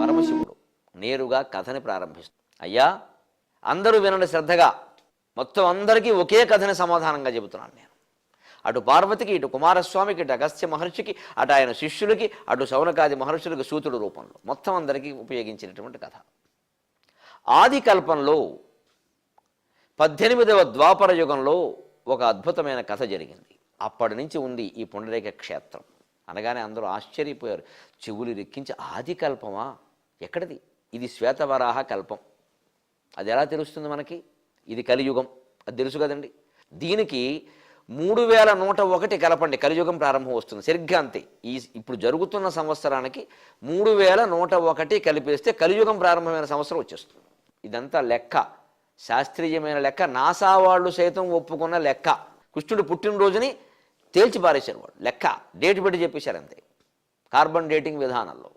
పరమశివుడు నేరుగా కథని ప్రారంభిస్తుంది అయ్యా అందరూ వినండి శ్రద్ధగా. మొత్తం అందరికీ ఒకే కథని సమాధానంగా చెబుతున్నాను నేను. అటు పార్వతికి ఇటు కుమారస్వామికి ఇటు అగస్త్య మహర్షికి అటు ఆయన శిష్యులకి అటు శౌనకాది మహర్షులకు సూతుడు రూపంలో. మొత్తం అందరికీ ఉపయోగించినటువంటి కథ. ఆది కల్పంలో పద్దెనిమిదవ ద్వాపర యుగంలో ఒక అద్భుతమైన కథ జరిగింది. అప్పటి నుంచి ఉంది ఈ పుండరీక క్షేత్రం. అనగానే అందరూ ఆశ్చర్యపోయారు. చెవులు రెక్కించి ఆది కల్పమా? ఎక్కడిది? ఇది శ్వేతవరాహ కల్పం. అది ఎలా తెలుస్తుంది మనకి? ఇది కలియుగం. అది తెలుసు కదండి. దీనికి మూడు వేల నూట ఒకటి కలపండి. కలియుగం ప్రారంభం వస్తుంది. సరిగ్గా అంతే. ఈ ఇప్పుడు జరుగుతున్న సంవత్సరానికి మూడు వేల నూట ఒకటి కలిపేస్తే కలియుగం ప్రారంభమైన సంవత్సరం వచ్చేస్తుంది. ఇదంతా లెక్క. శాస్త్రీయమైన లెక్క. నాసా వాళ్ళు సైతం ఒప్పుకున్న లెక్క. కృష్ణుడు పుట్టినరోజుని తేల్చి పారేశారు వాడు లెక్క. డేట్ పెట్టి చెప్పేశారు అంతే. కార్బన్ డేటింగ్ విధానంలో.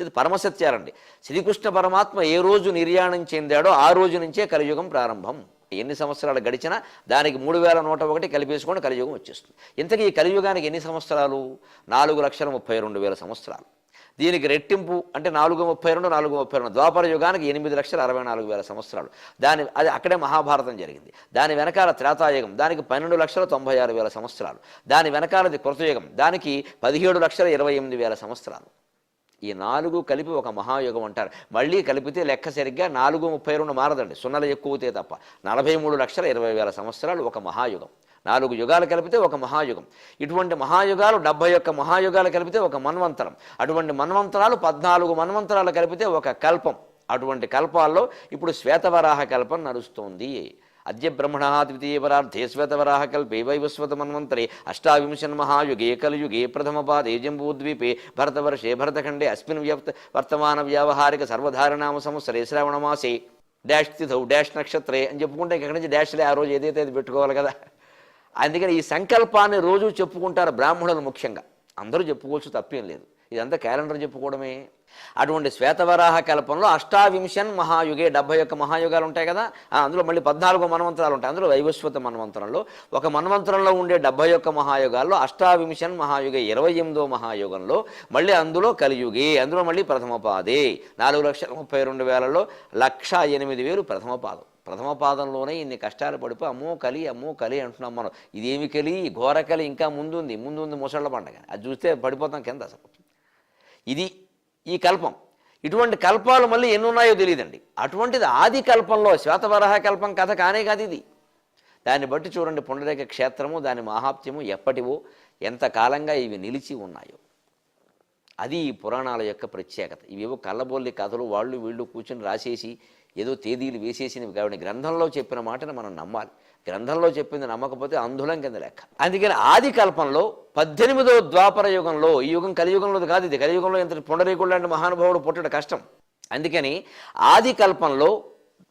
ఇది పరమసత్యాలండి. శ్రీకృష్ణ పరమాత్మ ఏ రోజు నిర్యాణం చెందాడో ఆ రోజు నుంచే కలియుగం ప్రారంభం. ఎన్ని సంవత్సరాలు గడిచినా దానికి మూడు వేల నూట ఒకటి కలిపేసుకొని కలియుగం వచ్చేస్తుంది. ఇంతకీ ఈ కలియుగానికి ఎన్ని సంవత్సరాలు? నాలుగు లక్షల ముప్పై రెండు వేల సంవత్సరాలు. దీనికి రెట్టింపు అంటే నాలుగు ముప్పై రెండు నాలుగు ముప్పై రెండు. ద్వాపర యుగానికి ఎనిమిది లక్షల అరవై నాలుగు వేల సంవత్సరాలు. దాని అది అక్కడే మహాభారతం జరిగింది. దాని వెనకాల త్రేతాయుగం దానికి పన్నెండు లక్షల తొంభై ఆరు వేల సంవత్సరాలు. దాని వెనకాలది కృతయుగం దానికి పదిహేడు లక్షల ఇరవై ఎనిమిది వేల సంవత్సరాలు. ఈ నాలుగు కలిపి ఒక మహాయుగం అంటారు. మళ్ళీ కలిపితే లెక్క సరిగ్గా నాలుగు ముప్పై రెండు మారదండి. సున్నలు ఎక్కువతే తప్ప. నలభై మూడు లక్షల ఇరవై వేల సంవత్సరాలు ఒక మహాయుగం. నాలుగు యుగాలు కలిపితే ఒక మహాయుగం. ఇటువంటి మహాయుగాలు డెబ్బై ఒక్క మహాయుగాలు కలిపితే ఒక మన్వంతరం. అటువంటి మన్వంతరాలు పద్నాలుగు మన్వంతరాలు కలిపితే ఒక కల్పం. అటువంటి కల్పాల్లో ఇప్పుడు శ్వేతవరాహ కల్పం నడుస్తోంది. అద్య బ్రహ్మణ ద్వితీయ పరార్థే శ్వేతవరాహ కల్పే వైవస్వత మన్వంతరే. అష్టావింశన్ మహాయుగే కలియుగే ప్రథమ పాదే జంబూద్వీపే. భరతవర్షే భరతఖండే అస్మిన్ వ్యక్త వర్తమాన వ్యావహారిక సర్వధారణామ సంవత్సరే శ్రావణమాసే. డాష్ తిథౌ డాష్ నక్షత్రే అని చెప్పుకుంటే ఇక్కడి నుంచి డాష్లే ఆ రోజు ఏదైతే అది పెట్టుకోవాలి కదా. అందుకని ఈ సంకల్పాన్ని రోజు చెప్పుకుంటారు బ్రాహ్మణులు ముఖ్యంగా. అందరూ చెప్పుకోవచ్చు తప్పేం లేదు. ఇదంతా క్యాలెండర్ చెప్పుకోవడమే. అటువంటి శ్వేతవరాహ కల్పంలో అష్టావింశన్ మహాయుగే డెబ్బై ఒక్క మహాయుగాలు ఉంటాయి కదా అందులో మళ్ళీ పద్నాలుగు మన్వంతరాలు ఉంటాయి. అందులో వైవస్వత మన్వంతరంలో. ఒక మన్వంతరంలో ఉండే డెబ్బై ఒక్క మహాయుగాల్లో అష్టావింశన్ మహాయుగే ఇరవై ఎనిమిదో మహాయుగంలో మళ్ళీ అందులో కలియుగే అందులో మళ్ళీ ప్రథమ పాదే నాలుగు లక్షల ముప్పై రెండు వేలలో లక్ష ఎనిమిది వేలు ప్రథమ పాదం ప్రథమ పాదంలోనే ఇన్ని కష్టాలు పడిపోయి అమ్మో కలి అమ్మో కలి అంటున్నాం మనం. ఇదేమి కలి? ఘోర కలి ఇంకా ముందుంది ముందుంది ముసళ్ళ పండగ. అది చూస్తే పడిపోతాం కింద అసలు. ఇది ఈ కల్పం. ఇటువంటి కల్పాలు మళ్ళీ ఎన్ని ఉన్నాయో తెలియదండి. అటువంటిది ఆది కల్పంలో శ్వేతవరహ కల్పం కథ కానే కాదు ఇది. దాన్ని బట్టి చూడండి పుండరేక క్షేత్రము దాని మహాత్మ్యము ఎప్పటివో ఎంతకాలంగా ఇవి నిలిచి ఉన్నాయో. అది ఈ పురాణాల యొక్క ప్రత్యేకత. ఇవేవో కళ్ళబొల్లి కథలు వాళ్ళు వీళ్ళు కూర్చొని రాసేసి ఏదో తేదీలు వేసేసినవి కాబట్టి గ్రంథంలో చెప్పిన మాటను మనం నమ్మాలి. గ్రంథంలో చెప్పింది నమ్మకపోతే అంధులం కింద లెక్క. అందుకని ఆది కల్పంలో పద్దెనిమిదవ ద్వాపర యుగంలో ఈ యుగం కలియుగంలో కాదు ఇది కలియుగంలో ఎంత పుండరీకుడు లాంటి మహానుభావుడు పుట్టడం కష్టం. అందుకని ఆది కల్పంలో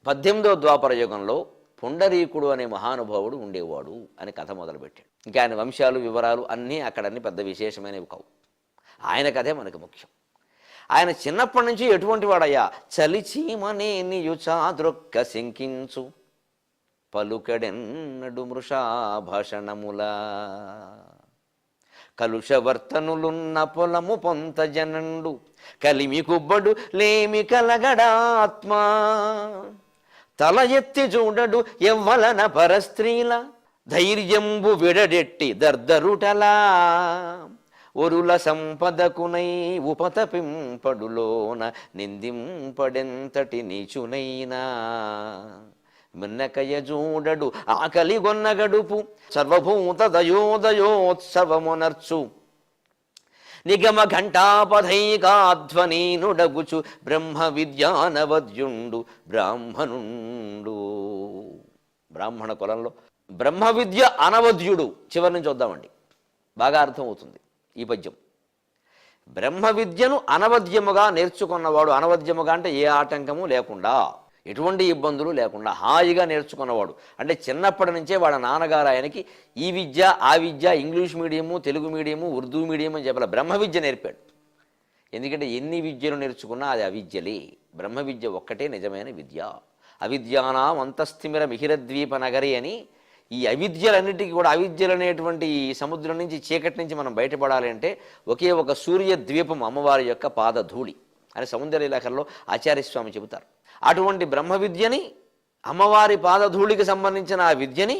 పద్దెనిమిదవ ద్వాపర యుగంలో పుండరీకుడు అనే మహానుభావుడు ఉండేవాడు అని కథ మొదలుపెట్టాడు. ఇంకా ఆయన వంశాలు వివరాలు అన్నీ అక్కడన్నీ పెద్ద విశేషమైనవి కావు. ఆయన కథే మనకు ముఖ్యం. ఆయన చిన్నప్పటి నుంచి ఎటువంటి వాడయ్యా? చలిచీమనే నియుచాదృక్క శంకించు. పలుకడెన్నడు మృషాభషణముల. కలుషవర్తనులున్న పొలము పొంత జనండు. కలిమి కుబ్బడు లేమి కలగడాత్మ. తల ఎత్తి చూడడు ఎవ్వలన పరస్త్రీల. ధైర్యంబు విడడెట్టి దర్దరుటలా. ఒరుల సంపదకునై ఉపతపింపడులోన నిందింపడెంతటి నీచునైనా. మిన్నకయ చూడడు ఆకలి గొన్న గడుపు సర్వభూత దయోదయోత్సవమునర్చు. నిగమ ఘంటాపథైకాధ్వనీనుడగుచు బ్రహ్మ విద్యానవద్యుండు బ్రాహ్మణుండు. బ్రాహ్మణ కులంలో బ్రహ్మ విద్య అనవద్యుడు. చివరి నుంచి వద్దామండి. బాగా అర్థమవుతుంది. ఈ పద్యం. బ్రహ్మ విద్యను అనవద్యముగా నేర్చుకున్నవాడు అనవద్యముగా అంటే ఏ ఆటంకము లేకుండా ఎటువంటి ఇబ్బందులు లేకుండా హాయిగా నేర్చుకున్నవాడు. అంటే చిన్నప్పటి నుంచే వాళ్ళ నాన్నగారు ఆయనకి ఈ విద్య ఆ విద్య English medium Telugu medium Urdu medium అని చెప్పాలి. బ్రహ్మ విద్య నేర్పాడు. ఎందుకంటే ఎన్ని విద్యలు నేర్చుకున్నా అది అవిద్యలే. బ్రహ్మ విద్య ఒక్కటే నిజమైన విద్య. అవిద్యానాం అంతస్థిమిర మిహిరద్వీప నగరి అని ఈ అవిద్యలన్నిటికీ కూడా అవిద్యలు అనేటువంటి ఈ సముద్రం నుంచి చీకటి నుంచి మనం బయటపడాలి అంటే ఒకే ఒక సూర్య ద్వీపం అమ్మవారి యొక్క పాదధూళి అని సౌందర్య లేఖల్లో ఆచార్యస్వామి చెబుతారు. అటువంటి బ్రహ్మ విద్యని అమ్మవారి పాదధూళికి సంబంధించిన ఆ విద్యని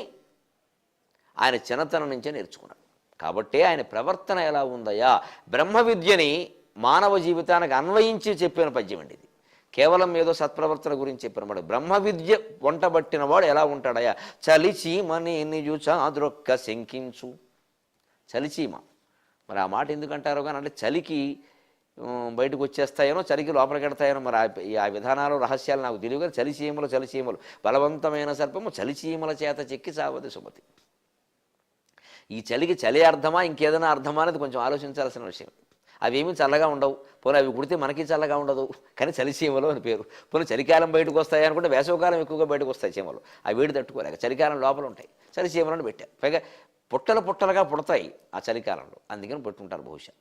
ఆయన చిన్నతనం నుంచే నేర్చుకున్నాడు. కాబట్టే ఆయన ప్రవర్తన ఎలా ఉందయా బ్రహ్మ విద్యని మానవ జీవితానికి అన్వయించి చెప్పిన పద్యం అండి ఇది. కేవలం ఏదో సత్ప్రవర్తన గురించి చెప్పినమాట బ్రహ్మ విద్య వంటబట్టిన వాడు ఎలా ఉంటాడయా చలిచీమని నిజు చాద్రొక్క శంకించు. చలిచీమ. మరి ఆ మాట ఎందుకంటారో కానీ అంటే చలికి బయటకు వచ్చేస్తాయనో చలికి లోపలికెడతాయనో మరి ఆ- ఆ విధానాలు రహస్యాలు నాకు తెలియదు కానీ చలిచీమలు చలిచీమలు. బలవంతమైన సర్పము చలిచీమల చేత చెక్కి సావది సుమతి. ఈ చలికి చలి అర్థమా ఇంకేదైనా అర్థమా అనేది కొంచెం ఆలోచించాల్సిన విషయం. అవేమీ చల్లగా ఉండవు. పోనీ అవి కుడితే మనకి చల్లగా ఉండదు. కానీ చలి చీమలు అని పేరు. పోనీ చలికాలం బయటకు వస్తాయి అనుకుంటే వేసవకాలం ఎక్కువగా బయటకు వస్తాయి చీమలు. ఆ వేడి తట్టుకోలేక చలికాలం లోపల ఉంటాయి. చలి చీమలను పెట్టారు. పైగా పుట్టలు పుట్టలుగా పుడతాయి ఆ చలికాలంలో. అందుకని పెట్టుకుంటారు బహుశా.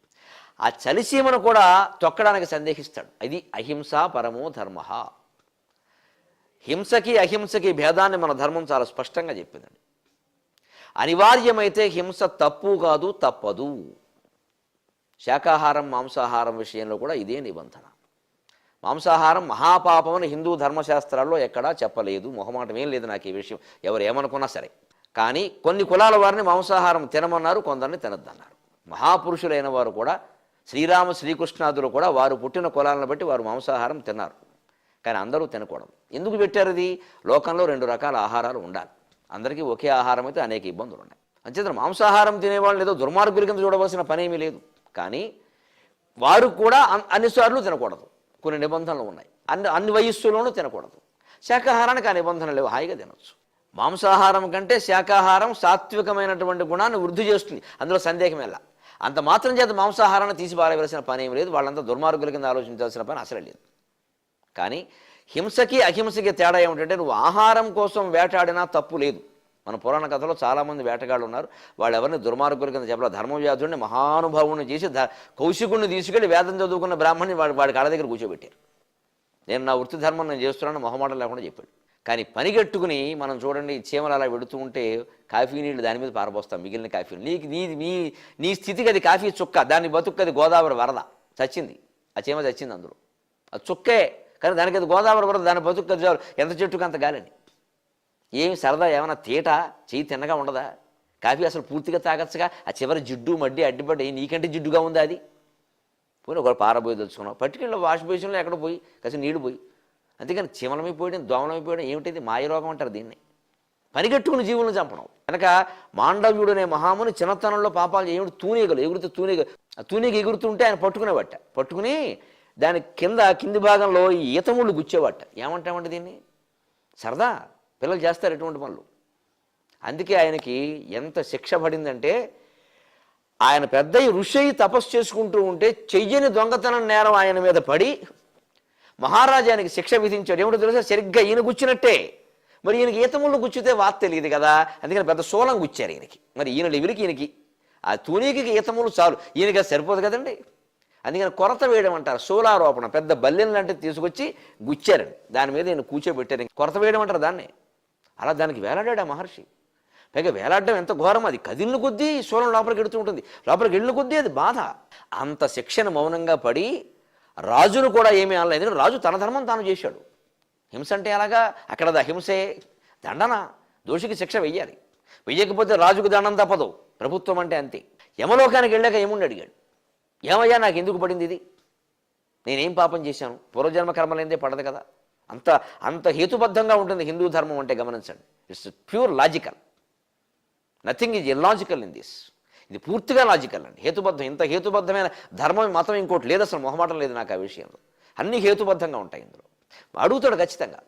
ఆ చలి చీమను కూడా తొక్కడానికి సందేహిస్తాడు. ఇది అహింస పరమో ధర్మ. హింసకి అహింసకి భేదాన్ని మన ధర్మం చాలా స్పష్టంగా చెప్పిందండి. అనివార్యమైతే హింస తప్పు కాదు తప్పదు. శాకాహారం మాంసాహారం విషయంలో కూడా ఇదే నిబంధన. మాంసాహారం మహాపాపమని హిందూ ధర్మశాస్త్రాల్లో ఎక్కడా చెప్పలేదు. మొహమాటం ఏం లేదు నాకు ఈ విషయం. ఎవరు ఏమనుకున్నా సరే. కానీ కొన్ని కులాల వారిని మాంసాహారం తినమన్నారు కొందరిని తినద్దన్నారు. మహాపురుషులైన వారు కూడా శ్రీరామ శ్రీకృష్ణాదులు కూడా వారు పుట్టిన కులాలను బట్టి వారు మాంసాహారం తిన్నారు. కానీ అందరూ తినకూడదు. ఎందుకు పెట్టారు ఇది? లోకంలో రెండు రకాల ఆహారాలు ఉండాలి. అందరికీ ఒకే ఆహారం అయితే అనేక ఇబ్బందులు ఉన్నాయి. అంచేత మాంసాహారం తినేవాళ్ళు ఏదో దుర్మార్గుల కింద చూడవలసిన పనేమీ లేదు. కానీ వారు కూడా అన్నిసార్లు తినకూడదు. కొన్ని నిబంధనలు ఉన్నాయి. అన్ని అన్ని వయస్సులోనూ తినకూడదు. శాకాహారానికి ఆ నిబంధనలు లేవు. హాయిగా తినొచ్చు. మాంసాహారం కంటే శాకాహారం సాత్వికమైనటువంటి గుణాన్ని వృద్ధి చేస్తుంది. అందులో సందేహం ఎలా? అంత మాత్రం చేత మాంసాహారాన్ని తీసి పారవలసిన పని ఏమి లేదు. వాళ్ళంతా దుర్మార్గుల కింద ఆలోచించాల్సిన పని అసలు లేదు. కానీ హింసకి అహింసకి తేడా ఏమిటంటే నువ్వు ఆహారం కోసం వేటాడినా తప్పు లేదు. మన పురాణ కథలో చాలామంది వేటగాళ్ళు ఉన్నారు. వాళ్ళు ఎవరిని దుర్మార్గుల కింద చెప్పాలి ధర్మవ్యాధుడిని మహానుభావుని చేసి ధ కౌశికుడిని తీసుకెళ్ళి వేదం చదువుకున్న బ్రాహ్మణ్ణి వాడి వాడి కాళ్ళ దగ్గర కూర్చోబెట్టారు. నేను నా వృత్తి ధర్మం నేను చేస్తున్నాను మొహమాటం లేకుండా చెప్పాడు. కానీ పనిగట్టుకుని మనం చూడండి చీమలు అలా పెడుతూ ఉంటే కాఫీ నీళ్ళు దాని మీద పారబోస్తాం మిగిలిన కాఫీ నీకు నీ నీ నీ స్థితికి అది కాఫీ చుక్క దాని బతుక్కది గోదావరి వరద. చచ్చింది. ఆ చీమ చచ్చింది అందులో. అది చుక్కే. కానీ దానికి అది గోదావరి వరద దాని బతుక్కది ఎంత చెట్టుకు అంత గాలని ఏమి సరదా ఏమైనా తీట? చేయి తిన్నగా ఉండదా? కాఫీ అసలు పూర్తిగా తాగొచ్చుగా? ఆ చివరి జిడ్డు మడ్డి అడ్డిపడ్డి నీకంటే జిడ్డుగా ఉందా అది? పోయి ఒకరు పారబోయి తెలుసుకున్నాం పట్టుకెళ్ళి వాష్ బేసిన్లో ఎక్కడ పోయి? కాసి నీళ్ళు పోయి. అంతేకాని దోమలమై పోయడం ఏమిటిది? మాయరోగం అంటారు దీన్ని. పనిగట్టుకుని జీవులను చంపడం. కనుక మాండవ్యుడు అనే మహాముని చిన్నతనంలో పాపాలు ఏమిటి తూనీగలు ఎగురుతూ తూనీగ ఆ తూనీగ ఎగురుతుంటే ఆయన పట్టుకునేవాట. పట్టుకుని దాని కింద కింది భాగంలో ఈ ఈతముళ్ళు గుచ్చేవాట. ఏమంటామంటే దీన్ని? సరదా. పిల్లలు చేస్తారు ఎటువంటి పనులు. అందుకే ఆయనకి ఎంత శిక్ష పడిందంటే ఆయన పెద్ద ఋషి తపస్సు చేసుకుంటూ ఉంటే చెయ్యని దొంగతనం నేరం ఆయన మీద పడి మహారాజానికి శిక్ష విధించాడు. ఏమిటో తెలుసా? సరిగ్గా ఈయన గుచ్చినట్టే. మరి ఈయనకి ఈతముళ్ళు గుచ్చితే వాత తెలియదు కదా. అందుకని పెద్ద సోలం గుచ్చారు ఈయనకి. మరి ఈయన లెవెలికి ఈయనకి ఆ తూనీకి ఈతములు చాలు. ఈయనకి సరిపోదు కదండి. అందుకని కొరత వేయడం అంటారు. సోలారోపణ పెద్ద బల్లెం లాంటిది తీసుకొచ్చి గుచ్చారండి. దాని మీద ఈయన కూర్చోబెట్టారు. కొరత వేయడం అంటారు దాన్ని. అలా దానికి వేలాడాడు ఆ మహర్షి. పైగా వేలాడడం ఎంత ఘోరం అది కదిలిన కొద్దీ శూలం లోపలికి ఎడుతూ ఉంటుంది. లోపలికి వెళ్ళిన కొద్దీ అది బాధ. అంత శిక్షను మౌనంగా పడి రాజును కూడా ఏమీ అనలేదు. ఎందుకంటే రాజు తన ధర్మం తాను చేశాడు. హింస అంటే ఎలాగా? అక్కడ అహింసే దండన. దోషికి శిక్ష వెయ్యాలి. వెయ్యకపోతే రాజుకు దండం తప్పదు. ప్రభుత్వం అంటే అంతే. యమలోకానికి వెళ్ళాక ఏముండి అడిగాడు. ఏమయ్యా నాకు ఎందుకు పడింది ఇది? నేనేం పాపం చేశాను? పూర్వజన్మ కర్మలేందే పడదు కదా. అంత అంత హేతుబద్ధంగా ఉంటుంది హిందూ ధర్మం అంటే గమనించండి. It's pure logical nothing is illogical in this ఇది పూర్తిగా లాజికల్ అండి. హేతుబద్ధం ఇంత హేతుబద్ధమైన ధర్మం మతం ఇంకోటి లేదు అసలు మొహమాటం లేదు నాకు ఆ విషయంలో. అన్నీ హేతుబద్ధంగా ఉంటాయి ఇందులో. అడుగుతాడు ఖచ్చితంగా.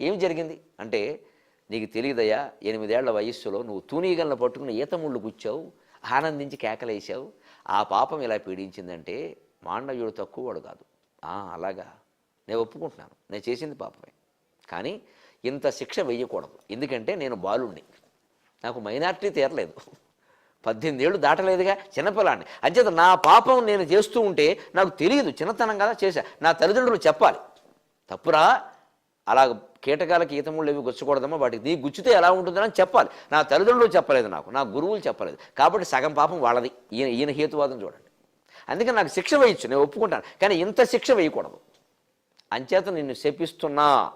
ఏం జరిగింది? అంటే నీకు తెలియదయ్యా ఎనిమిదేళ్ళ వయస్సులో నువ్వు తూనీగలను పట్టుకుని ఈత ముళ్ళు గుచ్చావు ఆనందించి కేకలేసావు. ఆ పాపం ఇలా పీడించిందంటే మాండవ్యుడు తక్కువవాడు కాదు. అలాగా. నేను ఒప్పుకుంటున్నాను. నేను చేసింది పాపమే. కానీ ఇంత శిక్ష వెయ్యకూడదు ఎందుకంటే నేను బాలుణ్ణి. నాకు మైనార్టీ తీరలేదు. పద్దెనిమిది ఏళ్ళు దాటలేదుగా చిన్నపిల్లాడిని. అంచేత నా పాపం నేను చేస్తూ ఉంటే నాకు తెలియదు. చిన్నతనం కదా చేశా. నా తల్లిదండ్రులు చెప్పాలి. తప్పురా. అలా కీటకాలకి ఈతముళ్ళు ఇవి గుచ్చకూడదమ్మా. వాటికి నీ గుచ్చితే ఎలా ఉంటుందని చెప్పాలి. నా తల్లిదండ్రులు చెప్పలేదు నాకు. నా గురువులు చెప్పలేదు. కాబట్టి సగం పాపం వాళ్ళది. ఈయన ఈయన హేతువాదం చూడండి. అందుకని నాకు శిక్ష వేయచ్చు. నేను ఒప్పుకుంటాను. కానీ ఇంత శిక్ష వేయకూడదు. అంచేత నిన్ను శపిస్తున్నా.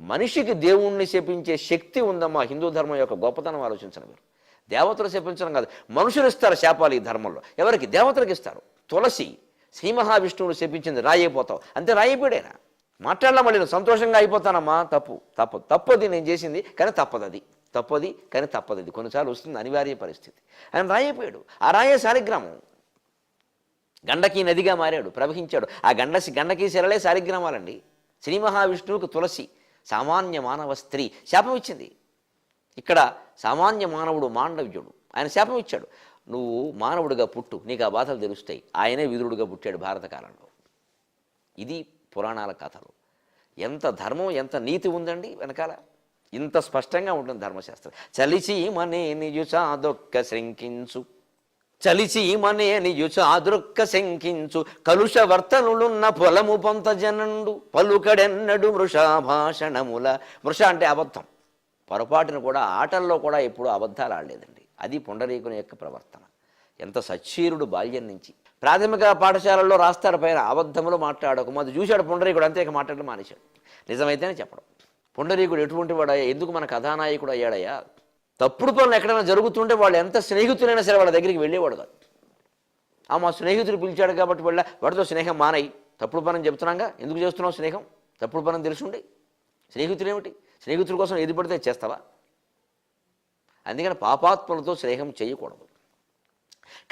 మనిషికి దేవుణ్ణి శపించే శక్తి ఉందమ్మా హిందూ ధర్మం యొక్క గొప్పతనం ఆలోచించను మీరు. దేవతలు శపించడం కాదు మనుషులు ఇస్తారు శాపాలు ఈ ధర్మంలో. ఎవరికి? దేవతలకు ఇస్తారు. తులసి శ్రీ మహావిష్ణువుని శపించింది రాయిపోతావు అంతే రాయిపోయాడేనా మాట్లాడలా మళ్ళీ నేను సంతోషంగా అయిపోతానమ్మా. తప్పు తప్పు తప్పది నేను చేసింది కానీ తప్పదు అది తప్పది కానీ తప్పదు అది కొన్నిసార్లు వస్తుంది అనివార్య పరిస్థితి. ఆయన రాయిపోయాడు ఆ రాయే శాలిగ్రామం. గండకీ నదిగా మారాడు ప్రవహించాడు. ఆ గండసి గండకీ శిలలే శాలిగ్రామాలండి శ్రీ మహావిష్ణువుకు తులసి సామాన్య మానవ స్త్రీ. శాపం ఇచ్చింది. ఇక్కడ సామాన్య మానవుడు మాండవ్యుడు. ఆయన శాపం ఇచ్చాడు. నువ్వు మానవుడిగా పుట్టు నీకు ఆ బాధలు తెలుస్తాయి. ఆయనే విధుడుగా పుట్టాడు భారత కాలంలో. ఇది పురాణాల కథలు. ఎంత ధర్మం ఎంత నీతి ఉందండి వెనకాల? ఇంత స్పష్టంగా ఉంటుంది ధర్మశాస్త్రం. చలిచి మనే నిజు చాదొక్క శృంకించు. చలిచి మనేని నిజు చాదృక్క శంకించు కలుష వర్తనులున్న పొలము పొంత జనండు పలుకడెన్నడు వృషాభాషణముల మృష అంటే అబద్ధం. పొరపాటున కూడా ఆటల్లో కూడా ఎప్పుడూ అబద్ధాలు ఆడలేదండి. అది పుండరీకుని యొక్క ప్రవర్తన. ఎంత సచ్చీరుడు బాల్యం నుంచి. ప్రాథమిక పాఠశాలల్లో రాస్తాడు పైన అబద్ధములు మాట్లాడకు. మొదటి చూశాడు పుండరీకుడు అంతే ఇక మాట్లాడడం మానేశాడు. నిజమైతేనే చెప్పడం. పుండరీకుడు ఎటువంటి వాడయ్యా? ఎందుకు మన కథానాయకుడు అయ్యాడయ్యా? తప్పుడు పనులు ఎక్కడైనా జరుగుతుంటే వాళ్ళు ఎంత స్నేహితులైనా సరే వాళ్ళ దగ్గరికి వెళ్ళేవాడు కాదు. ఆ మా స్నేహితుడు పిలిచాడు కాబట్టి వెళ్ళా వాడితో స్నేహం మానయి. తప్పుడు పని చెప్తున్నాగా? ఎందుకు చేస్తున్నావు స్నేహం? తప్పుడు పని తెలుసుండి. స్నేహితుడు ఏమిటి స్నేహితుల కోసం ఏది పడితే చేస్తావా? అందుకని పాపాత్మలతో స్నేహం చేయకూడదు.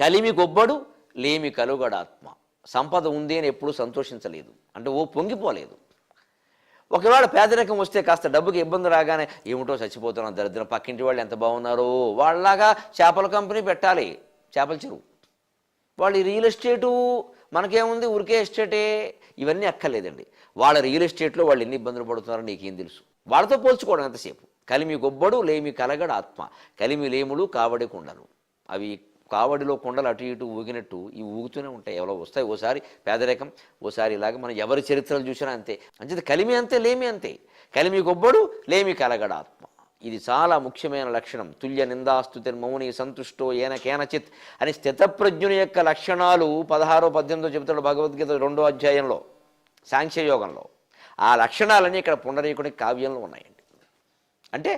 కలిమి గొబ్బడు లేమి కలుగడాత్మ. సంపద ఉంది అని ఎప్పుడూ సంతోషించలేదు. అంటే ఓ పొంగిపోలేదు. ఒకవేళ పేదరికం వస్తే కాస్త డబ్బుకి ఇబ్బంది రాగానే ఏమిటో చచ్చిపోతున్నాం దరిద్రం పక్కింటి వాళ్ళు ఎంత బాగున్నారో వాళ్ళలాగా చేపల కంపెనీ పెట్టాలి చేపల చెరువు. వాళ్ళు రియల్ ఎస్టేటు మనకేముంది ఊరికే ఎస్టేటే ఇవన్నీ అక్కర్లేదండి. వాళ్ళ రియల్ ఎస్టేట్లో వాళ్ళు ఎన్ని ఇబ్బందులు పడుతున్నారో నీకేం తెలుసు. వాళ్ళతో పోల్చుకోవడం ఎంతసేపు. కలిమి గొబ్బడు లేమి కలగడ ఆత్మ. కలిమి లేములు కావడి కుండలు అవి కావడిలో కుండలు అటు ఇటు ఊగినట్టు ఇవి ఊగుతూనే ఉంటాయి. ఎవరో వస్తాయి ఓసారి పేదరికం ఓసారి ఇలాగ మనం ఎవరి చరిత్రలు చూసినా అంతే. అంచేది కలిమి అంతే లేమి అంతే. కలిమి గొబ్బడు లేమి కలగడ ఆత్మ ఇది చాలా ముఖ్యమైన లక్షణం. తుల్య నిందాస్తుతి మౌని సంతుష్టో ఏన కేనచిత్ అని స్థితప్రజ్ఞుని యొక్క లక్షణాలు పదహారో పద్దెనిమిదో చెబుతాడు భగవద్గీత రెండో అధ్యాయంలో సాంఖ్యయోగంలో ఆ లక్షణాలన్నీ ఇక్కడ పుండరీకుని కావ్యంలో ఉన్నాయండి. అంటే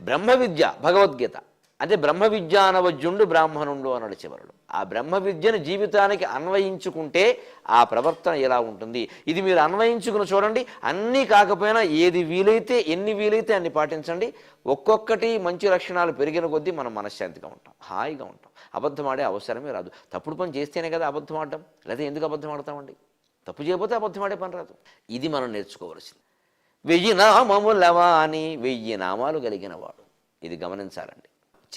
బ్రహ్మ విద్య భగవద్గీత. అంటే బ్రహ్మ విద్యానవజ్యుండు బ్రాహ్మణుండు అన్నాడు చివరుడు. ఆ బ్రహ్మ విద్యను జీవితానికి అన్వయించుకుంటే ఆ ప్రవర్తన ఎలా ఉంటుంది? ఇది మీరు అన్వయించుకుని చూడండి. అన్నీ కాకపోయినా ఏది వీలైతే ఎన్ని వీలైతే అన్ని పాటించండి. ఒక్కొక్కటి మంచి లక్షణాలు పెరిగిన కొద్దీ మనం మనశ్శాంతిగా ఉంటాం హాయిగా ఉంటాం. అబద్ధం ఆడే అవసరమే రాదు. తప్పుడు పని చేస్తేనే కదా అబద్ధం ఆడటం. లేదా ఎందుకు అబద్ధం ఆడతామండి? తప్పు చేయకపోతే అబద్ధం ఆడే పని రాదు. ఇది మనం నేర్చుకోవలసింది. వెయ్యి నామములవా అని వెయ్యి నామాలు కలిగిన వాడు. ఇది గమనించాలండి.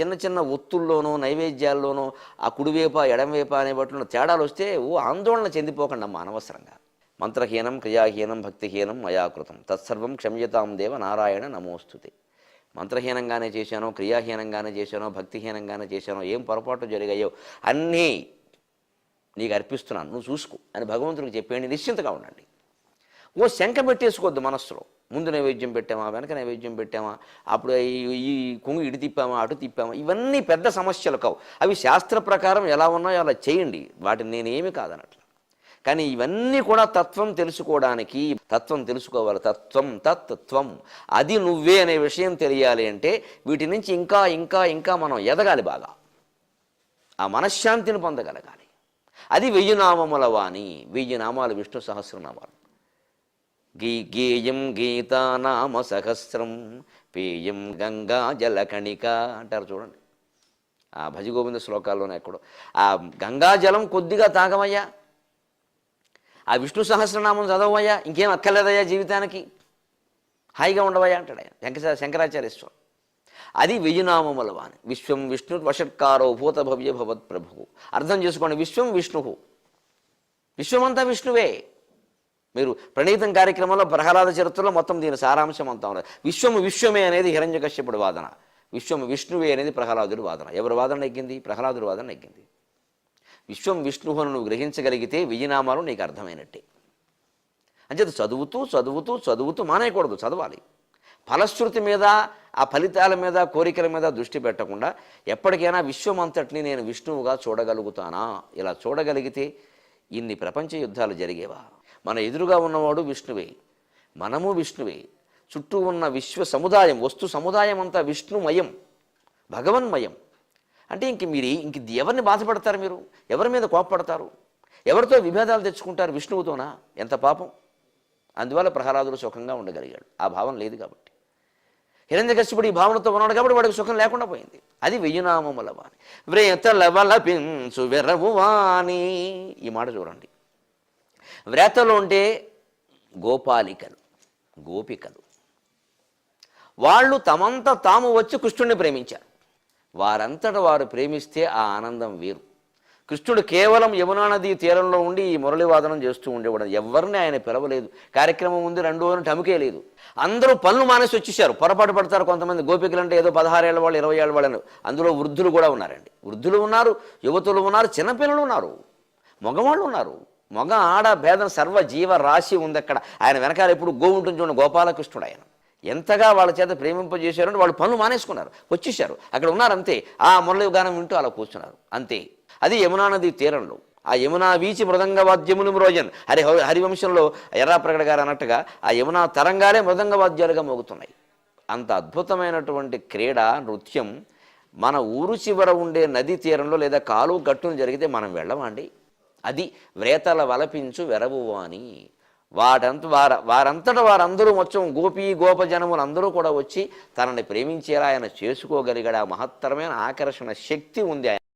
చిన్న చిన్న ఒత్తుల్లోనూ నైవేద్యాల్లోనూ ఆ కుడివేప ఎడమవేప అనే వాటిలో తేడాలు వస్తే ఓ ఆందోళన చెందిపోకండి అమ్మ అనవసరంగా. మంత్రహీనం క్రియాహీనం భక్తిహీనం మయాకృతం. తత్సర్వం క్షమ్యతాం దేవ నారాయణ నమోస్తుతే. మంత్రహీనంగానే చేశానో క్రియాహీనంగానే చేశానో భక్తిహీనంగానే చేశానో ఏం పొరపాటు జరిగాయో అన్నీ నీకు అర్పిస్తున్నాను. నువ్వు చూసుకో అని భగవంతుడికి చెప్పేయండి. నిశ్చింతగా ఉండండి. ఓ శంక పెట్టేసుకోవద్దు మనస్సులో. ముందు నైవేద్యం పెట్టామా వెనక నైవేద్యం పెట్టామా అప్పుడు ఈ- ఈ కొంగు ఇటు తిప్పామా అటు తిప్పామా ఇవన్నీ పెద్ద సమస్యలు కావు. అవి శాస్త్ర ప్రకారం ఎలా ఉన్నాయో అలా చేయండి. వాటిని నేనేమి కాదనట్లు. కానీ ఇవన్నీ కూడా తత్వం తెలుసుకోవడానికి తత్వం తెలుసుకోవాలి. తత్వం తత్వం అది నువ్వే అనే విషయం తెలియాలి అంటే వీటి నుంచి ఇంకా ఇంకా ఇంకా మనం ఎదగాలి బాగా. ఆ మనశ్శాంతిని పొందగలగాలి. అది వెయ్యి నామముల వాణి. వెయ్యి నామాలు విష్ణు సహస్రనామాలు. గీ గేయం గీతానామ సహస్రం పేయం గంగా జలకణిక అంటారు చూడండి. ఆ భజగోవింద శ్లోకాల్లోనే ఎక్కడో. ఆ గంగాజలం కొద్దిగా తాగమయ్యా ఆ విష్ణు సహస్రనామం చదవయ్యా ఇంకేం అక్కర్లేదయ్యా జీవితానికి. హాయిగా ఉండవయ్యా అంటాడు ఆయన. శంకర శంకరాచార్య స్వామి. అది వెయ్యినామముల వాణి విశ్వం విష్ణు వషట్కారో భూత భవ్య భవత్ ప్రభువు అర్థం చేసుకోండి విశ్వం విష్ణువు. విశ్వమంతా విష్ణువే. మీరు ప్రణీతం కార్యక్రమంలో ప్రహ్లాద చరిత్రలో మొత్తం దీని సారాంశం అంతా ఉన్నది విశ్వము విశ్వమే అనేది హిరణ్యకశ్యపుడు వాదన. విశ్వం విష్ణువే అనేది ప్రహ్లాదుడి వాదన. ఎవరి వాదన నెగ్గింది? ప్రహ్లాదుడి వాదన నెగ్గింది. విశ్వం విష్ణువును నువ్వు గ్రహించగలిగితే విజయనామాలు నీకు అర్థమైనట్టే. అంచేత చదువుతూ చదువుతూ చదువుతూ మానేయకూడదు చదవాలి. ఫలశ్రుతి మీద ఆ ఫలితాల మీద కోరికల మీద దృష్టి పెట్టకుండా ఎప్పటికైనా విశ్వం అంతటిని నేను విష్ణువుగా చూడగలుగుతానా? ఇలా చూడగలిగితే ఇన్ని ప్రపంచ యుద్ధాలు జరిగేవా? మన ఎదురుగా ఉన్నవాడు విష్ణువే మనము విష్ణువే. చుట్టూ ఉన్న విశ్వ సముదాయం వస్తు సముదాయం అంతా విష్ణుమయం భగవన్మయం. అంటే ఇంక మీరు ఇంక ఎవరిని బాధపడతారు మీరు? ఎవరి మీద కోపపడతారు? ఎవరితో విభేదాలు తెచ్చుకుంటారు విష్ణువుతోనా? ఎంత పాపం. అందువల్ల ప్రహ్లాదుడు సుఖంగా ఉండగలిగాడు. ఆ భావం లేదు కాబట్టి. హిరణ్యకశ్యపుడు ఈ భావనతో ఉన్నాడు కాబట్టి వాడికి సుఖం లేకుండా పోయింది. అది వెయ్యినామముల వాణి. వ్రేతల వలపించు వెరవు వాణి. ఈ మాట చూడండి. వ్రేతలు ఉండే గోపాలికలు గోపికలు. వాళ్ళు తమంతా తాము వచ్చి కృష్ణుడిని ప్రేమించారు. వారంతట వారు ప్రేమిస్తే ఆ ఆనందం వేరు. కృష్ణుడు కేవలం యమునా నది తీరంలో ఉండి ఈ మురళివాదనం చేస్తూ ఉండేవాడు. ఎవరిని ఆయన పిలవలేదు. కార్యక్రమం ఉంది రెండు రోజులు టముకే లేదు. అందరూ పనులు మానేసి వచ్చేసారు పొరపాటు పడతారు కొంతమంది. గోపికలు అంటే ఏదో పదహారేళ్ళ వాళ్ళు ఇరవై ఏళ్ళ వాళ్ళు అందులో వృద్ధులు కూడా ఉన్నారండి. వృద్ధులు ఉన్నారు యువతులు ఉన్నారు చిన్నపిల్లలు ఉన్నారు. మగవాళ్ళు ఉన్నారు. మగ ఆడ భేదం సర్వ జీవ రాశి ఉంది అక్కడ ఆయన వెనకాల ఎప్పుడు గోవుంటుంది చూడండి గోపాలకృష్ణుడు ఆయన. ఎంతగా వాళ్ళ చేత ప్రేమింపజేశారంటే వాళ్ళు పనులు మానేసుకున్నారు వచ్చేసారు అక్కడ ఉన్నారు అంతే ఆ మురళి గానం వింటూ అలా కూర్చున్నారు. అంతే. అది యమునా నది తీరంలో. ఆ యమునా వీచి మృదంగ వాద్యములు మ్రోజన్. హరి హరివంశంలో ఎర్రాప్రగడ గారు అన్నట్టుగా ఆ యమునా తరంగాలే మృదంగ వాద్యాలుగా మోగుతున్నాయి. అంత అద్భుతమైనటువంటి క్రీడ నృత్యం మన ఊరు చివర ఉండే నది తీరంలో లేదా కాలువ గట్టును జరిగితే మనం వెళ్ళమండి. అది వ్రేతల వలపించు వెరవు అని వాటంత వార వారంతట వారందరూ మొత్తం గోపి జనములు అందరూ కూడా వచ్చి తనని ప్రేమించేలా ఆయన చేసుకోగలిగాడు. ఆ మహత్తరమైన ఆకర్షణ శక్తి ఉంది ఆయన